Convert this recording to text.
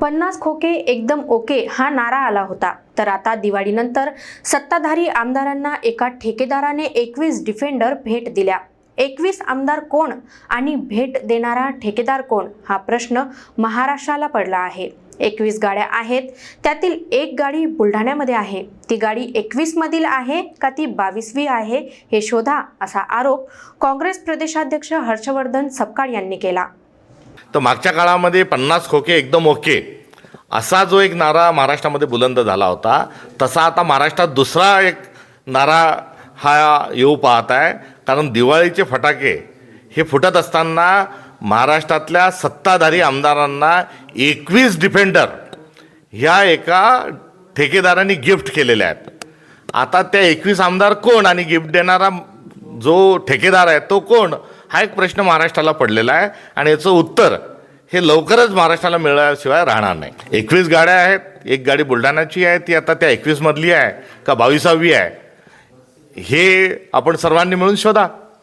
पन्नास खोके एकदम ओके हा नारा आला होता. तर आता दिवाळीनंतर सत्ताधारी आमदारांना एका ठेकेदाराने एकवीस डिफेंडर भेट दिल्या. एकवीस आमदार कोण आणि भेट देणारा ठेकेदार कोण? हा प्रश्न महाराष्ट्राला पडला आहे. एकवीस गाड्या आहेत त्यातील एक गाडी बुलढाण्यामध्ये आहे. ती गाडी एकवीसमधील आहे का ती बावीसवी आहे हे शोधा असा आरोप काँग्रेस प्रदेशाध्यक्ष हर्षवर्धन सपकाळ यांनी केला. तर मागच्या काळामध्ये पन्नास खोके एकदम ओके. असा जो एक नारा महाराष्ट्रामध्ये बुलंद झाला होता तसा आता महाराष्ट्रात दुसरा एक नारा हा येऊ पाहत आहे. कारण दिवाळीचे फटाके हे फुटत असताना महाराष्ट्रातल्या सत्ताधारी आमदारांना एकवीस डिफेंडर ह्या एका ठेकेदारांनी गिफ्ट केलेल्या आहेत. आता त्या एकवीस आमदार कोण? आणि गिफ्ट देणारा जो ठेकेदार आहे तो कोण? हा एक प्रश्न महाराष्ट्राला पडलेला आहे आणि याचं उत्तर हे लवकरच महाराष्ट्राला मिळाल्याशिवाय राहणार नाही. एकवीस गाड्या आहेत एक गाडी बुलढाण्याची आहे ती आता त्या एकवीसमधली आहे का बावीसावी आहे? हे आपण सर्वांनी मिळून शोधा.